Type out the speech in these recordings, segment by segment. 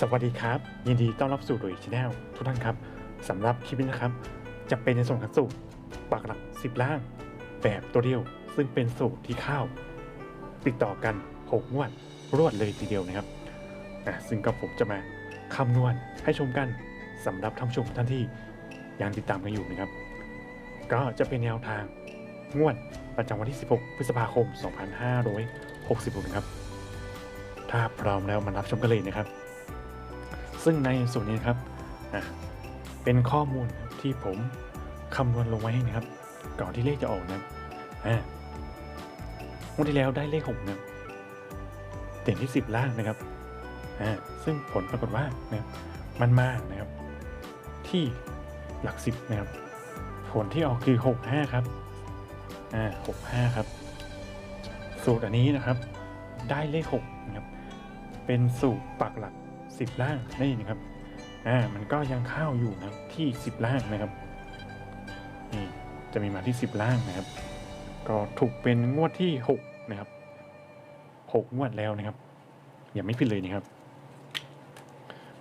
สวัสดีครับ ยินดีต้อนรับสู่โดยชาแนลทุกท่านครับสำหรับคลิปนี้นะครับ จะเป็นในส่วนของสูตรปักหลัก 10 ล่าง แบบตัวเดียว ซึ่งเป็นสูตรที่ข้าว ติดต่อกัน 6 งวด รวดเลยทีเดียวนะครับอะซึ่งก็ผมจะมาคำนวณให้ชมกันสำหรับท่านผู้ชมท่านที่ยังติดตามกันอยู่นะครับ ก็จะเป็นแนวทางงวดประจำวันที่ 16 พฤษภาคม 2566 นะครับ ถ้าพร้อมแล้วมารับชมกันเลยนะครับ ซึ่งในส่วนนี้นะครับเป็นข้อมูลที่ผมคำนวณลงไว้ให้นะครับ ก่อนที่เลขจะออกนะอ่างวดที่แล้วได้เลขหกนะเด่นที่สิบล่างนะครับอ่าซึ่งผลปรากฏว่านะครับมันมานะครับ ที่หลักสิบนะครับ ผลที่ออกคือหกห้าครับอ่าหกห้าครับ สูตรอันนี้นะครับ ได้เลขหกนะครับ เป็นสูตรปักหลัก 10 ล่างนี่นะครับอ่ามันก็ยังเข้าอยู่นะที่ 10 ล่างนะครับนี่จะมีมาที่ 10 ล่างนะครับ ก็ถูกเป็นงวดที่6นะครับ6งวดแล้วนะครับยังไม่ผิดเลยนะครับ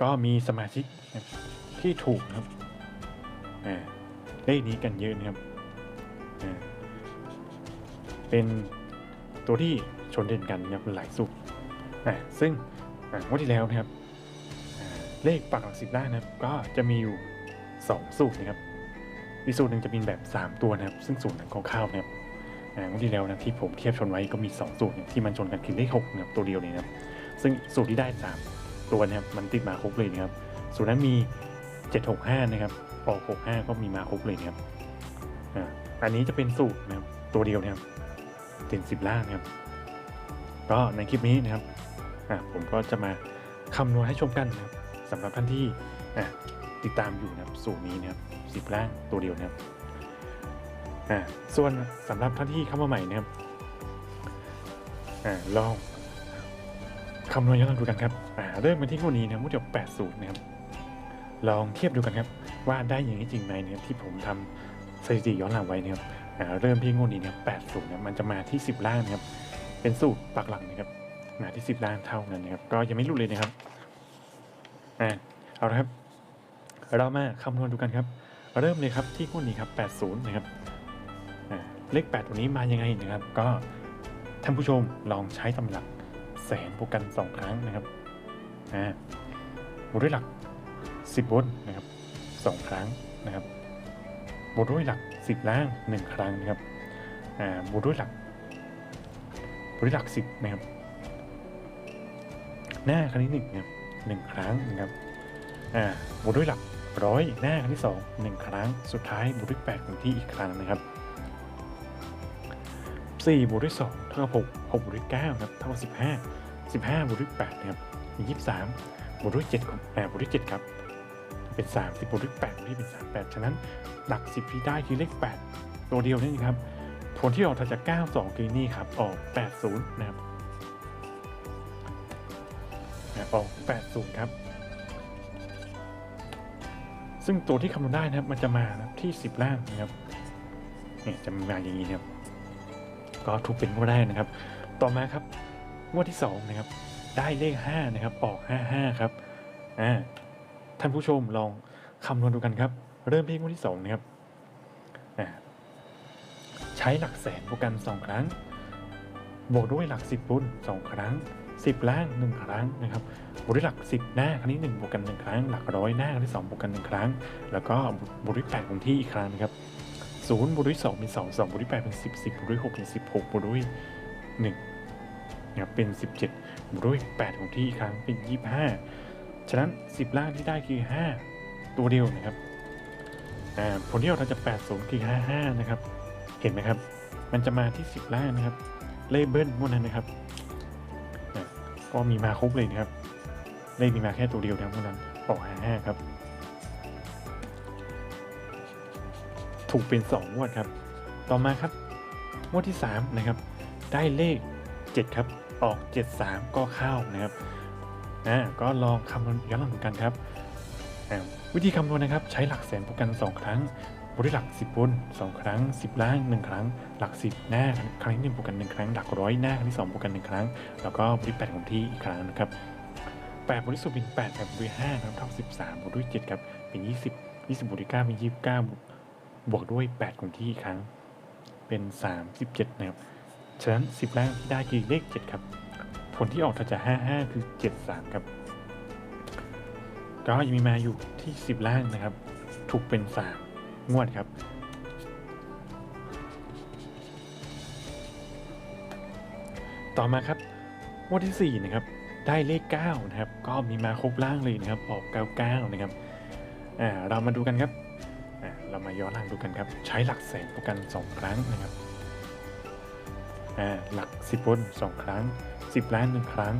ก็มีสมาชิกที่ถูกนะครับอ่าเลขนี้กันเยอะนะครับอ่าเป็นตัวที่ชนเด่นกันนะครับหลายสูตรอ่าซึ่งอ่างวดที่แล้วนะครับ เลขปักหลักสิบล่างนะครับ ก็จะมีอยู่ 2 สูตรนะครับอีกสูตรหนึ่งจะเป็นแบบ 3 ตัวนะครับ ซึ่งสูตรนั้นของข้าวนะครับอ่างวดที่แล้วนะที่ผมเทียบชนไว้ก็มี 2 สูตรที่มันชนกันคือเลข6นะครับตัวเดียวเลยนะครับ ซึ่งสูตรที่ได้ 3 ตัวนะครับมันติดมาครบเลยนะครับ สูตรนั้นมี 765 นะครับออก65 ก็มีมาครบเลยนะครับอันนี้จะเป็นสูตรนะครับตัวเดียวนะครับเต็นสิบล่างนะครับก็ในคลิปนี้นะครับผมก็จะมาคำนวณให้ชมกันนะครับ สำหรับท่านที่ติดตามอยู่นะครับสูตรนี้นะครับสิบล่างตัวเดียวนะครับส่วนสำหรับท่านที่เข้ามาใหม่นะครับอลองคำนวณย้อนหลังดูกันครับเริ่มกันที่งวดนี้นะครับงวดเดียวแปดสูตรนะครับลองเทียบดูกันครับว่าได้อย่างนี้จริงไหมนะครับที่ผมทำสถิติย้อนหลังไว้นะครับเริ่มที่งวดนี้นะครับแปดสูตรเนี่ยมันจะมาที่สิบล่างนะครับเป็นสูตรปักหลังนะครับมาที่สิบล้านเท่านั้นนะครับก็ยังไม่รู้เลยนะครับ อ่าเอาละครับ เรามาคำนวณดูกันครับ เริ่มเลยครับที่งวดนี้ครับ 80 นะครับเลข 8 ตัวนี้มายังไงนะครับ ก็ท่านผู้ชมลองใช้ตำหลักแสนบวกกัน 2 ครั้งนะครับอ่าบวกด้วยหลัก 10บนนะครับ2 ครั้งนะครับบวกด้วยหลัก 10 ล่าง 1 ครั้งนะครับอ่าบวกด้วยหลักบวกด้วยหลัก 10 นะครับ หน้าครั้งที่หนึ่งนะครับ หนึ่งครั้งนะครับอ่าบวกด้วยหลักร้อยหน้าครั้งที่สองหนึ่งครั้งสุดท้ายบวกด้วยแปดครั้งที่อีกครั้งนะครับสี่บวกด้วยสองเท่ากับหกหกบวกด้วยเก้าครับเท่ากับสิบห้าสิบห้าบวกด้วยแปดนะครับยี่สิบสามบวกด้วยเจ็ดครับอ่าบวกด้วยเจ็ดครับเป็นสามสิบบวกด้วยแปดที่เป็นสามแปดฉะนั้นหลักสิบที่ได้คือเลขแปดตัวเดียวนี่ครับผลที่ออกถัดจากเก้าสองคือนี่ครับออกแปดศูนย์นะครับ นะออก80 ครับ ซึ่งตัวที่คำนวณได้นะครับ มันจะมานะที่ 10 ล่างนะครับเนี่ยจะมาอย่างนี้นะครับก็ถูกเป็นงวดแรกนะครับ ต่อมาครับงวดที่ 2 นะครับ ได้เลข 5 นะครับ ออก 55 ครับอ่าท่านผู้ชมลองคำนวณดูกันครับ เริ่มที่งวดที่ 2 นะครับอ่าใช้หลักแสนบวกกัน2ครั้ง บวกด้วยหลัก 10บุญ2ครั้ง 10 ล่าง 1 ครั้งนะครับบวกด้วยหลัก 10 หน้าครั้งที่1บวกกัน 1 ครั้ง หลักร้อยหน้าครั้งที่2บวกกัน 1 ครั้ง แล้วก็บวกด้วย8คงที่อีกครั้งนะครับ0บวกด้วย2เป็น2 2บวกด้วย8เป็น10 10บวกด้วย6เป็น16บวกด้วย1นะครับเป็น 17บวกด้วย8คงที่อีกครั้งเป็น 25 ฉะนั้น 10 ล่างที่ได้คือ 5 ตัวเดียวนะครับผลที่เราจะ8 0คือ55นะครับเห็นไหมครับ มันจะมาที่ 10 ล่างนะครับเลเบิลพวกนั้นนะครับ ก็มีมาครบเลยนะครับเลขมีมาแค่ตัวเดียวนะครับพวกนั้นออกห้าครับ ถูกเป็น2งวดครับ ต่อมาครับงวดที่ 3 นะครับ ได้เลข 7 ครับ ออก 73 ก็เข้านะครับอ่าก็ลองคำนวณย้อนหลังกันครับ วิธีคำนวณนะครับ ใช้หลักแสนบวกกัน 2 ครั้ง บวกด้วยหลัก 10บน2 ครั้ง 10 ล่าง 1 ครั้ง หลัก 10 หน้าครั้งที่1บวกกัน1ครั้ง หลักร้อยหน้าครั้งที่2บวกกัน1ครั้ง แล้วก็บวกด้วย8ของที่อีกครั้งนะครับแปดบวกด้วยศูนย์เป็นแปดแปดบวกด้วยห้านะครับเท่าสิบสามบวกด้วยเจ็ดครับเป็นยี่สิบยี่สิบบวกด้วยเก้าเป็นยี่สิบเก้าบวกด้วยแปดคงที่อีกครั้ง เป็นสามสิบเจ็ดนะครับ ฉะนั้นสิบล่างที่ได้คือเลขเจ็ดครับ ผลที่ออกถ้าจะห้าห้าคือเจ็ดสามครับ ก็ยังมีมาอยู่ที่สิบล่างนะครับ ถูกเป็นสาม งวดครับ ต่อมาครับงวดที่สี่นะครับได้เลขเก้านะครับก็มีมาครบล่างเลยนะครับออกเก้าเก้านะครับอ่าเรามาดูกันครับอ่าเรามาย้อนหลังดูกันครับ ใช้หลักแสนประกันสองครั้งนะครับอ่าหลักสิบนสองครั้งสิบล้านหนึ่งครั้ง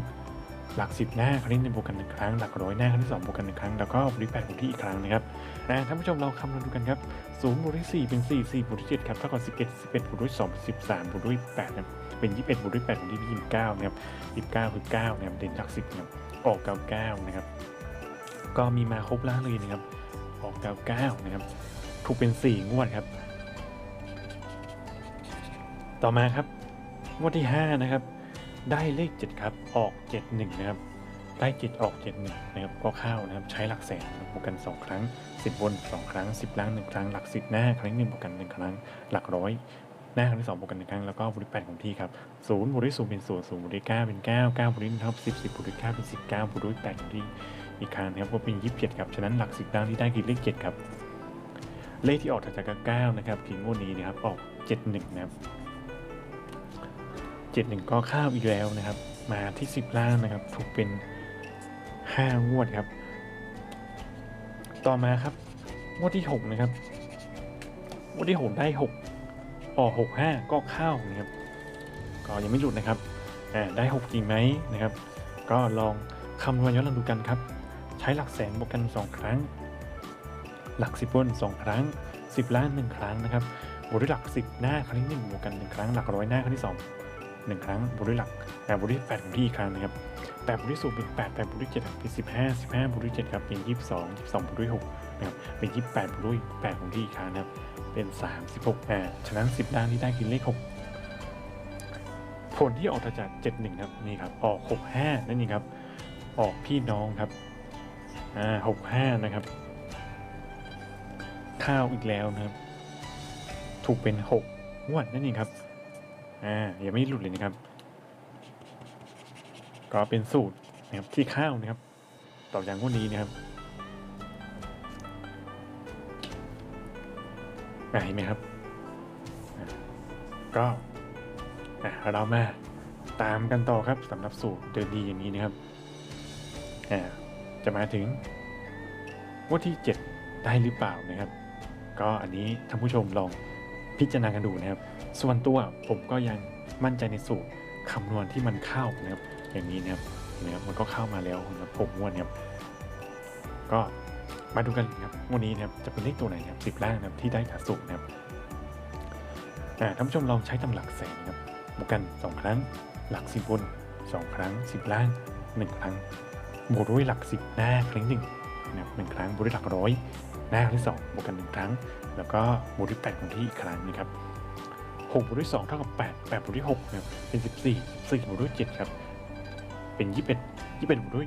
หลักสิบหน้าครั้งที่หนบวกกันหนึ่งครั้ง หลักร้อยหน้าครั้งที่สองบวกกันหนึ่งครั้ง แล้วก็บริแปดบวกที่อีกครั้งนะครับอ่าท่านผู้ชมเราคำนวณดูกันครับศูนย์บวกด้วยสี่เป็นสี่สี่บวกด้วยเจ็ดครับเท่ากับสิบเอ็ดสิบเอ็ดบวกด้วยสองเป็นสิบสามบวกด้วยแปดนะเป็นยี่สิบบวกด้วยแปดบวกด้วยยี่สิบเก้านะครับยี่สิบเก้าคือเก้านะครับเด่นหลักสิบนะครับออกเก้าเก้านะครับก็มีมาครบล่างเลยนะครับออกเก้าเก้านะครับถูกเป็นสี่งวดครับ ต่อมาครับงวดที่ห้านะครับ ได้เลขเจ็ดครับ ออกเจ็ดหนึ่งนะครับ ได้เจ็ดออกเจ็ดหนึ่งนะครับ ก็เข้านะครับ ใช้หลักแสนบวกกันสองครั้งสิบนสองครั้งสิบล่างหนึ่งครั้ง หลักสิบหน้า ครั้งหนึ่งบวกกันหนึ่งครั้ง หลักร้อย หน้าครั้งที่สองบวกกันหนึ่งครั้ง แล้วก็บวกด้วยแปดของที่ครับศูนย์บวกด้วยศูเป็นศูนย์ศูนย์บวกด้วยเก้าเป็นเก้าเก้าบวกด้วยหนึ่งเท่าสิบสิบบวกด้วยเก้าเป็นสิบเก้าบวกด้วยแปดของที่อีกครั้งนะครับ ก็เป็นยี่สิบเจ็ดครับ ฉะนั้นหลักสิบล่างที่ได้คือเลขเจ็ดครับ เลขที่ออกจากเก้านะครับคืองวดนี้นะครับ ออกเจ็ดหนึ่งนะครับ เจ็ดหนึ่งก็ข้าวอีกแล้วนะครับ มาที่สิบล่างนะครับ ถูกเป็นห้างวดครับ ต่อมาครับงวดที่หกนะครับงวดที่หกได้หกออกหกห้าก็เข้านะครับ ก็ยังไม่หลุดนะครับอ่าได้หกจริงไหมนะครับ ก็ลองคำนวณย้อนหลังดูกันครับ ใช้หลักแสนบวกกันสองครั้ง หลักสิบบนสองครั้งสิบล้านหนึ่งครั้งนะครับบวกด้วยหลักสิบหน้าครั้งที่หนึ่งบวกกันหนึ่งครั้ง หลักร้อยหน้าครั้งที่ส องหนึ่งครั้งบวกด้วยหลักแปดบวกด้วยแปดของที่อีกครั้งนะครับแปดบวกด้วยศูนย์เป็นแปดแปดบวกด้วยเจ็ดเป็นสิบห้าสิบห้าบวกด้วยเจ็ดครับเป็นยี่สิบสองยี่สิบสองบวกด้วยหกนะครับเป็นยี่สิบแปดบวกด้วยแปดของที่อีกครั้งนะครับเป็นสามสิบหกอ่าฉะนั้นสิบด้านที่ได้คือเลขหกผลที่ออกมาจากเจ็ดหนึ่งครับนี่ครับออกหกห้านั่นเองครับออกพี่น้องครับอ่าหกห้านะครับข้าวอีกแล้วนะครับ ถูกเป็นหกงวดนั่นเองครับ อ่ายังไม่หลุดเลยนะครับ ก็เป็นสูตรนะครับที่ข้าวนะครับ ต่อจากวดนี้นะครับเห็นไหมครับ ก็อ่าเรามาตามกันต่อครับสำหรับสูตรเดินดีอย่างนี้นะครับอ่าจะมาถึงงวดที่ 7 ได้หรือเปล่านะครับ ก็อันนี้ท่านผู้ชมลองพิจารณากันดูนะครับ ส่วนตัวผมก็ยังมั่นใจในสูตรคำนวณที่มันเข้านะครับ อย่างนี้นะครับเนไหมครับมันก็เข้ามาแล้วนะครับผมงวดนะครับก็มาดูกันนะครับวันนี้นะครับจะเป็นเลขตัวไหนนะครับสิบล่างนะครับที่ได้จากสูตรนะครับท่านผู้ชมลองใช้ตำหลักแสนนะครับบวกกันสองครั้ง หลักสิบบนสองครั้งสิบล่างหนึ่งครั้งบวกด้วยหลักสิบหน้าครั้งหนึ่งนะครับหนึ่งครั้งบวกด้วยหลักร้อยหน้าครั้งที่สองบวกกันหนึ่งครั้ง แล้วก็บวกด้วยแปดของที่อีกครั้งนะครับ หกบวกด้วยสองเท่ากับแปดแปดบวกด้วยหกนะครับเป็นสิบสี่สี่บวกด้วยเจ็ดครับ เป็นยี่สิบยี่สิบบวกด้วย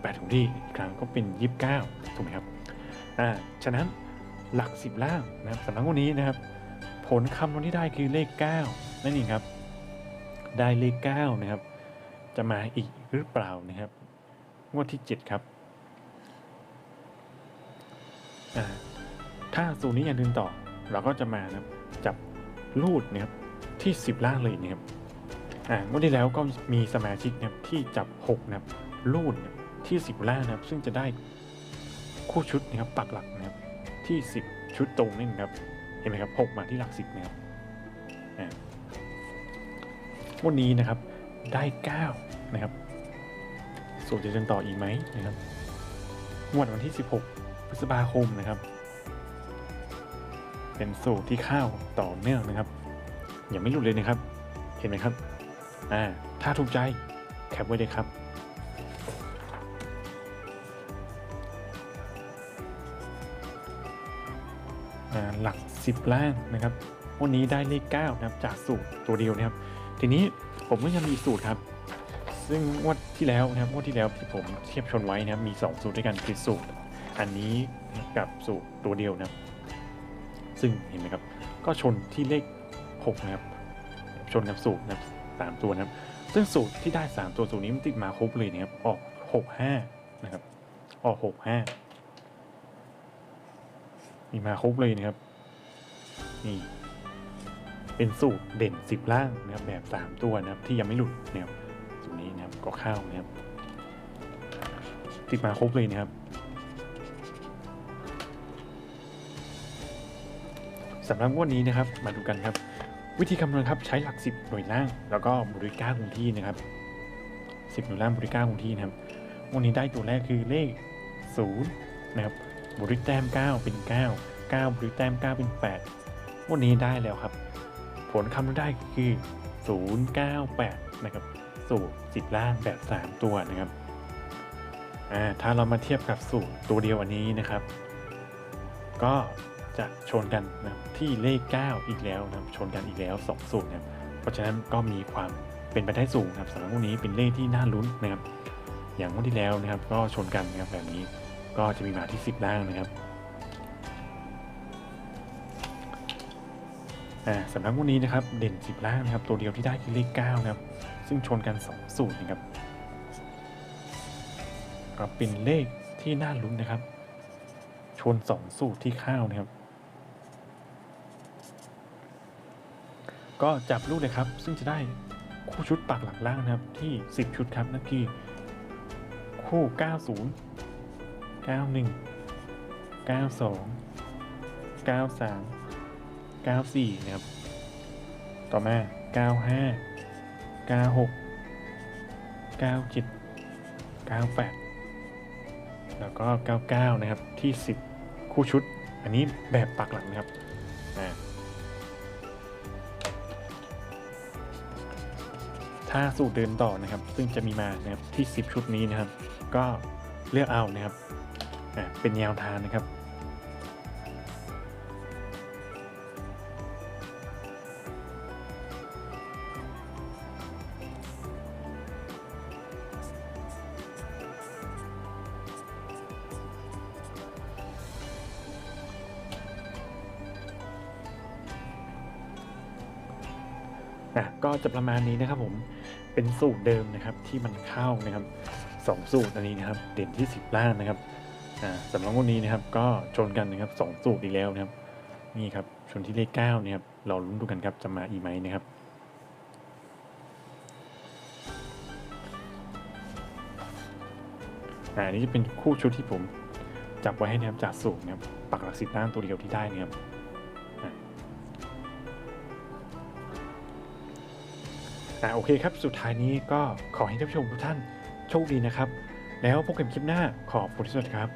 แปดของที่อีกครั้งก็เป็นยี่สิบเก้าถูกไหมครับ อ่า ฉะนั้นหลักสิบล่างนะครับสำหรับวันนี้นะครับ ผลคำนวณที่ได้คือเลขเก้านั่นเองครับ ได้เลขเก้านะครับ จะมาอีกหรือเปล่านะครับ งวดที่เจ็ดครับ อ่า ถ้าสูตรนี้ยังเดินต่อ เราก็จะมานะครับจับ รูดนะครับที่ 10 ล่างเลยนะครับอ่างวดที่แล้วก็มีสมาชิกนะครับที่จับ6นะครับรูดนะที่ 10 ล่างนะครับ ซึ่งจะได้คู่ชุดนะครับปักหลักนะครับที่ 10 ชุดตรงนี่นะครับเห็นไหมครับ6มาที่หลัก 10นะครับอ่าวันนี้นะครับได้9นะครับสูตรจะเดินต่ออีกไหมนะครับงวดวันที่ 16 พฤษภาคมนะครับ เป็นสูตรที่ข้าวต่อเนื่องนะครับยังไม่หลุดเลยนะครับ เห็นไหมครับอ่าถ้าถูกใจแคปไว้เลยครับหลัก 10 ล่างนะครับวันนี้ได้เลข9นะครับจากสูตรตัวเดียวนะครับ ทีนี้ผมก็ยังมีสูตรครับ ซึ่งงวดที่แล้วนะครับงวดที่แล้วที่ผมเทียบชนไว้นะครับมีสองสูตรด้วยกันคือสูตร อันนี้กับสูตรตัวเดียวนะครับ ซึ่งเห็นไหมครับ ก็ชนที่เลขหกนะครับ ชนกับสูตรนะครับสามตัวนะครับ ซึ่งสูตรที่ได้สามตัวสูตรนี้มันติดมาครบเลยนะครับ ออกหกห้านะครับ ออกหกห้ามีมาครบเลยนะครับ นี่ เป็นสูตรเด่นสิบล่างนะครับแบบสามตัวนะครับที่ยังไม่หลุดนะครับสูตรนี้นะครับก็เข้านะครับ ติดมาครบเลยนะครับ สำหรับงวดนี้นะครับ มาดูกันครับ วิธีคำนวณครับใช้หลัก 10 หน่วยล่าง แล้วก็บริก้าคงที่นะครับ 10 หน่วยล่างบริก้าคงที่นะครับวดนี้ได้ตัวแรกคือเลข 0 นะครับบริแต้ม 9 เป็น 9 9บริแต้ม 9 เป็น 8วดนี้ได้แล้วครับ ผลคำนวณได้คือ 098 นะครับสูตร10ล่างแบบ 3 ตัวนะครับถ้าเรามาเทียบกับสูตรตัวเดียวอันนี้นะครับ ก็ จะชนกันนะครับที่เลข 9 อีกแล้วนะครับชนกันอีกแล้ว2สูตรนะครับเพราะฉะนั้นก็มีความเป็นไปได้สูงนะครับสำหรับพวกนี้เป็นเลขที่น่าลุ้นนะครับ อย่างวันที่แล้วนะครับ ก็ชนกันนะครับแบบนี้ก็จะมีมาที่ 10ล่างนะครับสำหรับพวกนี้นะครับเด่น 10 ล่างนะครับ ตัวเดียวที่ได้คือเลข9นะครับ ซึ่งชนกัน 2 สูตรนะครับก็เป็นเลขที่น่าลุ้นนะครับ ชนสองสูตรที่ข้าวนะครับ ก็จับลูกเลยครับ ซึ่งจะได้คู่ชุดปักหลักล่างนะครับที่ 10 ชุดครับนั่นคือคู่ 90 91 92 93 94 นะครับ ต่อมา 95 96 97 98 แล้วก็ 99 นะครับที่ 10 คู่ชุด อันนี้แบบปักหลังนะครับอ่า ถ้าสูตรเดินต่อนะครับ ซึ่งจะมีมานะครับที่ 10 ชุดนี้นะครับ ก็เลือกเอานะครับเป็นแนวทางนะครับอะก็จะประมาณนี้นะครับผม เป็นสูตรเดิมนะครับที่มันเข้านะครับสองสูตรอันนี้นะครับเด่นที่สิบล่างนะครับสำหรับวันนี้นะครับก็ชนกันนะครับสองสูตรอีกแล้วนะครับนี่ครับชนที่เลขเก้าเนี่ยครับเราลุ้นดูกันครับจะมาอีไหมนะครับอันนี้จะเป็นคู่ชุดที่ผมจับไว้ให้นะครับจากสูตรนะครับปักหลักสิบล่างตัวเดียวที่ได้นะครับ แต่โอเคครับ สุดท้ายนี้ก็ขอให้ท่านผู้ชมทุกท่านโชคดีนะครับ แล้วพบกันคลิปหน้าขอบคุณที่สุดครับ